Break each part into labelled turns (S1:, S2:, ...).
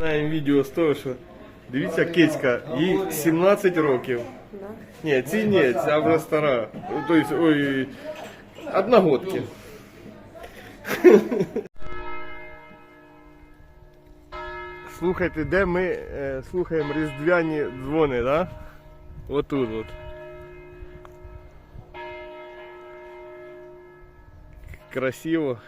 S1: Знаємо відео з того, що дивіться кицька, їй 17 років. Ні, ці ні, ця вже стара. Тобто, ой, одногодки. Слухайте, де ми е, слухаємо різдвяні дзвони, да? Отут от. Красиво.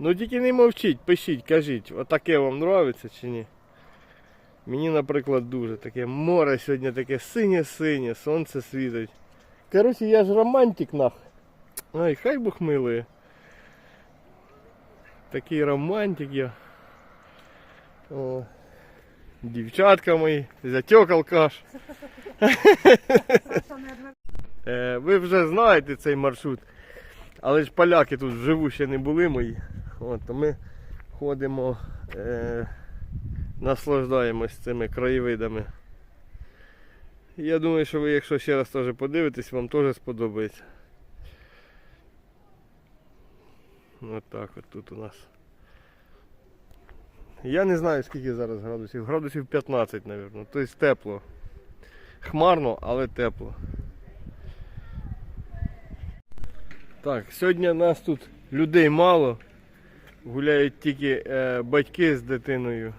S1: Ну тільки не мовчіть, пишіть, кажіть, отаке вам нравиться чи ні? Мені, наприклад, дуже таке море сьогодні таке синє-синє, сонце світить. Коротше, я ж романтик нах. Ай, хай Бог милує. Такий романтик я. О. Дівчатка мої, зятьок алкаш. Е, Ви вже знаєте цей маршрут. Але ж поляки тут вживу ще не були мої. От, ми ходимо, е, наслаждаємось цими краєвидами. Я думаю, що ви, якщо ще раз теж подивитесь, вам теж сподобається. От так от тут у нас. Я не знаю скільки зараз градусів. Градусів 15, мабуть. Тобто тепло. Хмарно, але тепло. Так, сьогодні нас тут людей мало. Гуляють тільки е, батьки з дитиною.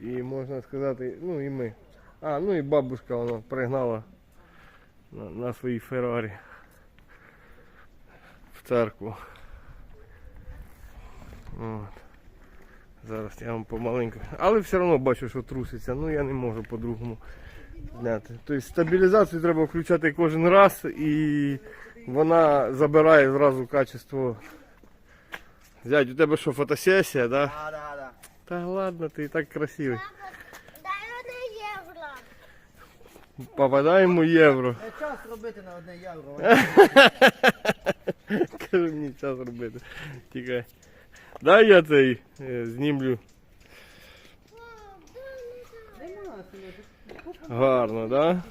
S1: І можна сказати, ну і ми. А, ну і бабушка вона пригнала на, на своїй Феррарі в церкву. От. Зараз я вам помаленьку. Але все одно бачу, що труситься. Ну я не можу по-другому зняти. Тобто стабілізацію треба включати кожен раз і вона забирає зразу качество. Зять, у тебе що, фотосесія, да?
S2: Да, да, да.
S1: Та ладно, ти і так красивий.
S3: Дай одне євро.
S1: Попадаємо в євро.
S2: Не час робити на одне євро.
S1: Кажу, мені час робити. Тікай. Дай я цей е, знімлю.
S2: Нема, синочок.
S1: Гарно, да?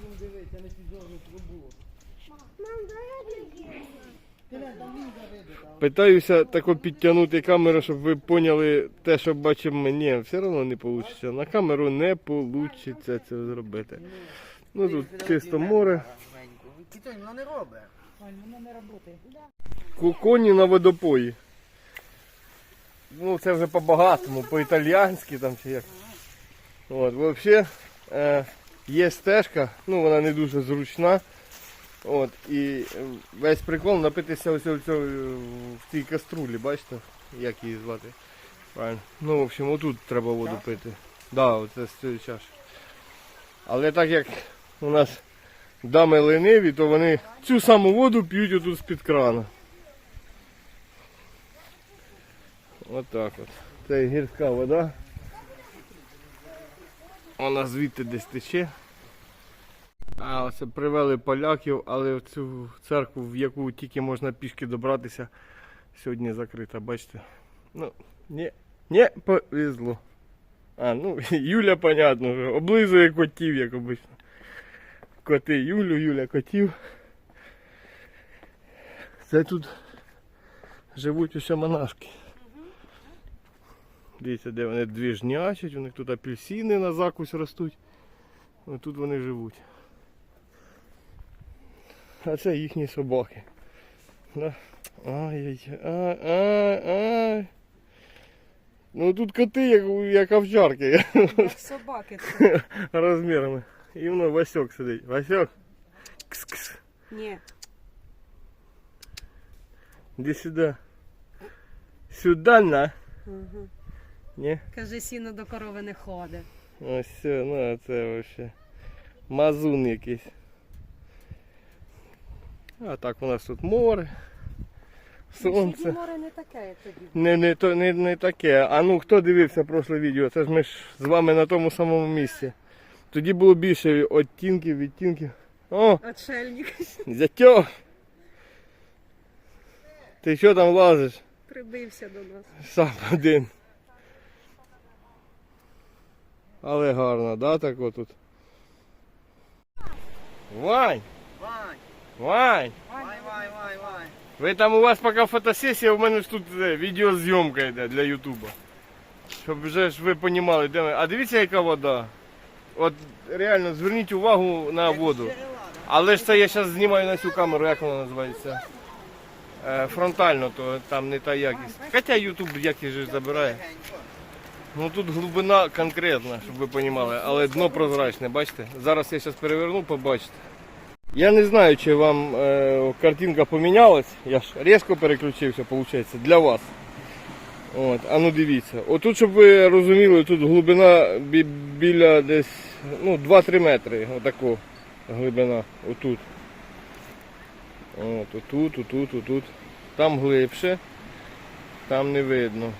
S1: Питаюся тако підтягнути камеру, щоб ви поняли те, що бачимо ми. Ні, все одно не вийде. На камеру не вийде це зробити. Ну тут чисто море. Коні на водопої. Ну, це вже по-багатому, по-італіянськи там чи як. От, взагалі, е, є стежка, ну вона не дуже зручна. От, і е, весь прикол напитися ось ось ось в цій каструлі, бачите, як її звати. Правильно. Ну, в общем, отут треба воду пити. Да, оце з цієї чаші. Але так як у нас дами лениві, то вони цю саму воду п'ють отут з-під крана. Отак от. Це гірська вода. Вона звідти десь тече. А оце привели поляків, але в цю церкву, в яку тільки можна пішки добратися, сьогодні закрита, бачите. Ну, не, не повезло. А, ну, Юля, понятно, облизує котів, як обично. Коти Юлю, Юля котів. Це тут живуть усе монашки. Дивіться, де вони двіжнячать, у них тут апельсини на закусь ростуть. Ось тут вони живуть. А це їхні собаки. Да. Ай-яй, ай, ай, ай. Ну тут коти, як, у- як овчарки
S4: Як собаки це.
S1: розмірами. І воно Васьок сидить. Васьок. Кс-кс.
S4: Ні.
S1: Іди сюди. Сюди на.
S4: Угу.
S1: Ні?
S4: Каже, сіно до корови не ходить.
S1: Ось все, ну це вообще мазун якийсь. А так у нас тут море, сонце.
S4: море не таке, як тоді.
S1: Не, не, то, не, не таке. А ну хто дивився прошле відео? Це ж ми ж з вами на тому самому місці. Тоді було більше оттінків, відтінків. О,
S4: Отшельник
S1: зятьо! Ти що там лазиш?
S4: прибився до нас.
S1: Сам один. Але гарно, да, так отут? Вань!
S2: Вань, вай, вай, вай, вай.
S1: Ви там у вас поки фотосесія, у мене ж тут е, відеозйомка йде для Ютуба. Щоб вже ж ви понімали, де ми. А дивіться, яка вода. От реально зверніть увагу на воду. Але ж це я зараз знімаю на цю камеру, як вона називається? Е, фронтально, то там не та якість. Хоча Ютуб якість же забирає. Ну тут глибина конкретна, щоб ви розуміли, але дно прозрачне, бачите? Зараз я зараз переверну, побачите. Я не знаю, чи вам е, картинка помінялась. Я ж різко переключився, виходить, для вас. От, а ну дивіться. Отут, щоб ви розуміли, тут глибина бі- біля десь ну, 2-3 метри. Отако глибина. Отут. От, отут, отут, отут. Там глибше, там не видно.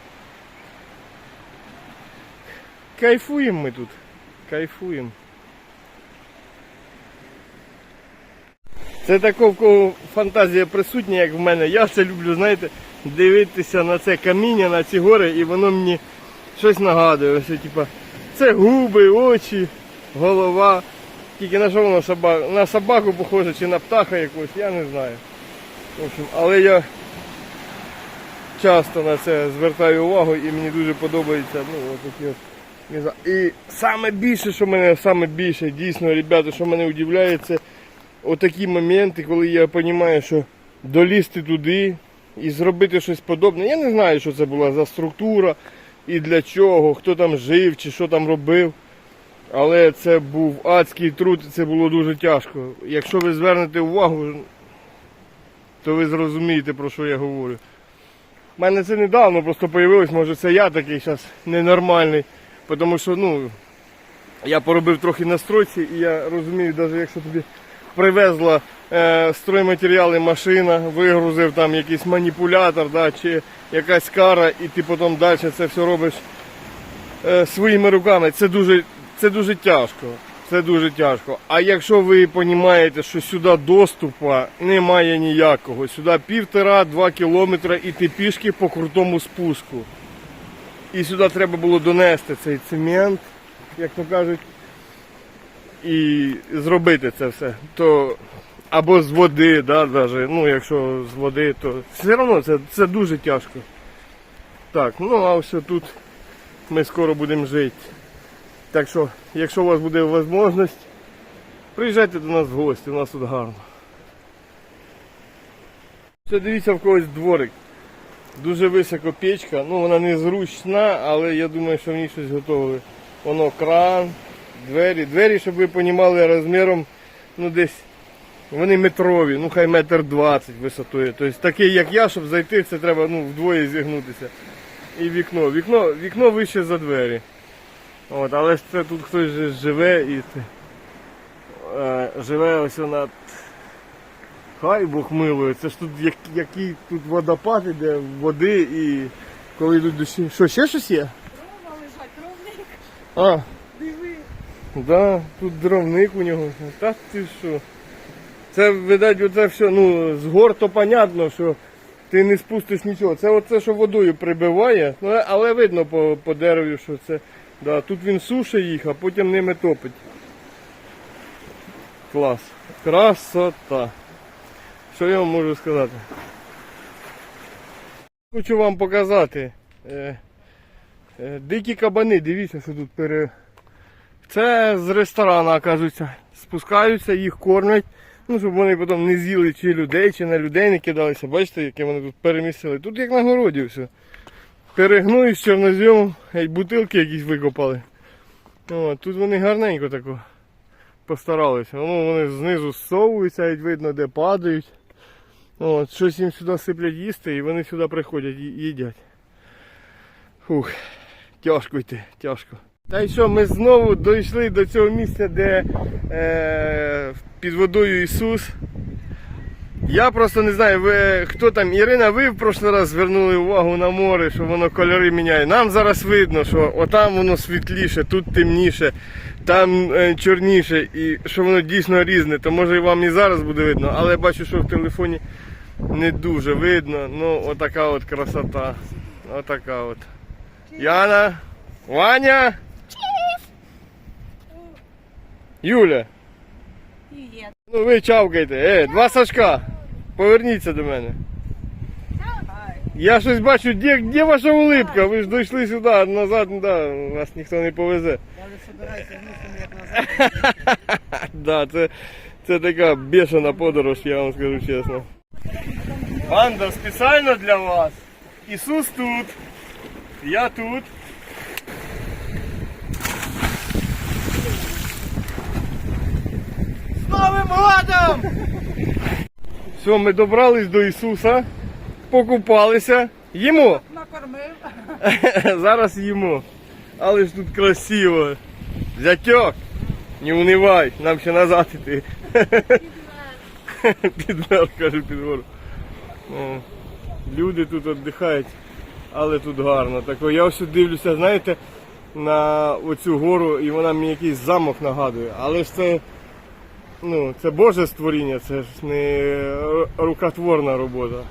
S1: Кайфуємо ми тут. Кайфуємо. Це тако, в кого фантазія присутня, як в мене. Я це люблю, знаєте, дивитися на це каміння, на ці гори, і воно мені щось нагадує. Ось, типа, це губи, очі, голова. Тільки на що воно собака? На собаку похоже чи на птаха якогось, я не знаю. В общем, але я часто на це звертаю увагу і мені дуже подобається. Ну, от такі от. І саме більше, що мене саме більше, дійсно, ребята, що мене удивляє, це отакі моменти, коли я розумію, що долізти туди і зробити щось подобне. Я не знаю, що це була за структура і для чого, хто там жив чи що там робив. Але це був адський труд, і це було дуже тяжко. Якщо ви звернете увагу, то ви зрозумієте, про що я говорю. У мене це недавно просто появилось, може це я такий зараз ненормальний. Тому що ну, я поробив трохи на стройці і я розумію, навіть якщо тобі привезла е, стройматеріали машина, вигрузив там якийсь маніпулятор да, чи якась кара, і ти потім далі це все робиш е, своїми руками, це дуже, це дуже тяжко. Це дуже тяжко. А якщо ви розумієте, що сюди доступу немає ніякого, сюди півтора-два кілометри іти пішки по крутому спуску. І сюди треба було донести цей цемент, як то кажуть, і зробити це все. То або з води, да, даже, ну якщо з води, то все одно це, це дуже тяжко. Так, ну а все тут ми скоро будемо жити. Так що, якщо у вас буде можливість, приїжджайте до нас в гості, у нас тут гарно. Ще дивіться в когось дворик. Дуже високо печка, ну вона не зручна, але я думаю, що в ній щось готове. Воно кран, двері. Двері, щоб ви розуміли, розміром ну десь вони метрові, ну хай метр двадцять висотою. Тобто такий, як я, щоб зайти, це треба ну, вдвоє зігнутися. І вікно. Вікно, вікно вище за двері. От, але ж це тут хтось живе і е, живе ось над. Хай Бог милує, це ж тут як, який тут водопад іде, води і коли йдуть дощі. Що, ще щось є?
S4: Дрова лежать, кровник.
S1: А. да, тут дровник у нього. Та ти що? Це, видать, оце все, ну, з гор то понятно, що ти не спустиш нічого. Це оце, що водою прибиває, ну, але видно по, по дереві, що це. Да, тут він сушить їх, а потім ними топить. Клас. Красота. Що я вам можу сказати? Хочу вам показати. Е, е, дикі кабани, дивіться, що тут пере. Це з ресторану, оказується. Спускаються, їх кормять. Ну, щоб вони потім не з'їли чи людей, чи на людей не кидалися. Бачите, яке вони тут перемістили. Тут як на городі все. Перегнують з чорнозйомом, й бутилки якісь викопали. О, тут вони гарненько тако постаралися. Ну, вони знизу зсовуються, видно, де падають. От, щось їм сюди сиплять їсти і вони сюди приходять і їдять. Фух, тяжко йти, тяжко. Та й що, ми знову дійшли до цього місця, де е, під водою Ісус. Я просто не знаю, ви, хто там, Ірина, ви в прошлий раз звернули увагу на море, що воно кольори міняє. Нам зараз видно, що отам воно світліше, тут темніше, там е, чорніше, і що воно дійсно різне, то може і вам і зараз буде видно, але я бачу, що в телефоні не дуже видно. Ну, отака от красота. Отака от. Яна, Ваня. Юля.
S4: Привіт.
S1: Ну ви чавкайте. Е, два Сашка. Поверніться до мене. Я щось бачу, де, де ваша улипка? Ви ж дійшли сюди, а назад, да, вас ніхто не повезе.
S2: Я вже собираюся місцем як назад.
S1: Да, це, це така бешена подорож, я вам скажу чесно. Банда спеціально для вас. Ісус тут. Я тут. Новим годом! Все, ми добрались до Ісуса, покупалися. Їмо.
S4: Накормив.
S1: Зараз їмо. Але ж тут красиво. Зятьок, не унивай, нам ще назад іти. Підмер, кажу. О, Люди тут віддихають, але тут гарно. Так, я ось дивлюся, знаєте, на оцю гору і вона мені якийсь замок нагадує. Але ж це, ну, це Боже створіння, це ж не рукотворна робота.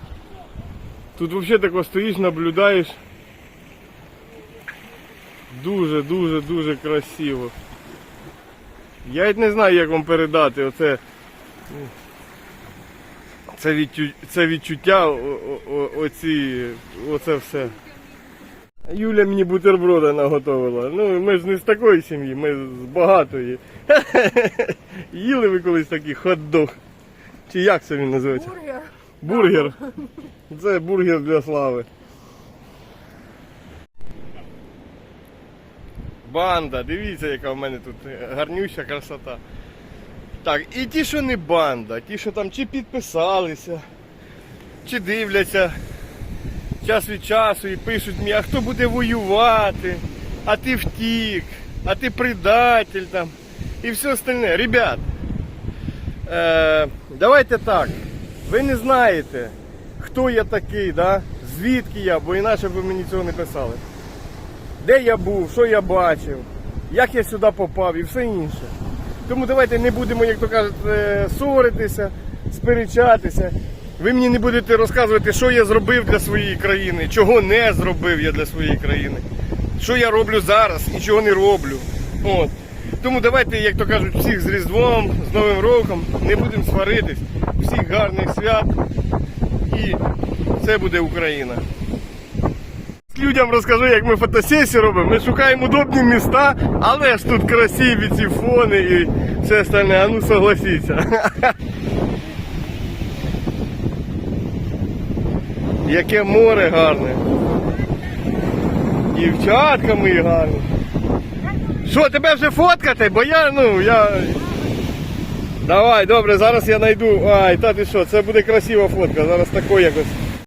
S1: Тут взагалі тако стоїш, наблюдаєш. Дуже, дуже, дуже красиво. Я не знаю, як вам передати оце. Це, відчу... це відчуття, оці, оце все. Юля мені бутерброда наготовила. Ну, ми ж не з такої сім'ї, ми з багатої. Їли ви колись такий хот-дог? Чи як це він називається?
S4: Бургер.
S1: Бургер. Це бургер для слави. Банда, дивіться, яка в мене тут гарнюща красота. Так, і ті, що не банда, ті, що там чи підписалися, чи дивляться час від часу і пишуть мені, а хто буде воювати, а ти втік, а ти предатель там і все остальне. Ребят, е, давайте так. Ви не знаєте, хто я такий, да? звідки я, бо інакше ви мені цього не писали. Де я був, що я бачив, як я сюди попав і все інше. Тому давайте не будемо, як то кажуть, е, ссоритися, сперечатися. Ви мені не будете розказувати, що я зробив для своєї країни, чого не зробив я для своєї країни, що я роблю зараз і чого не роблю. От. Тому давайте, як то кажуть, всіх з Різдвом, з Новим роком, не будемо сваритись. Всіх гарних свят і це буде Україна. Людям розкажу, як ми фотосесію робимо. Ми шукаємо удобні міста, але ж тут красиві ці фони і все остальне. А ну согласіться. Яке море гарне. Дівчатка мої гарні. Що, тебе вже фоткати? Бо я, ну, я. Давай, добре, зараз я знайду. Ай, та ти що, це буде красива фотка. Зараз такої якось.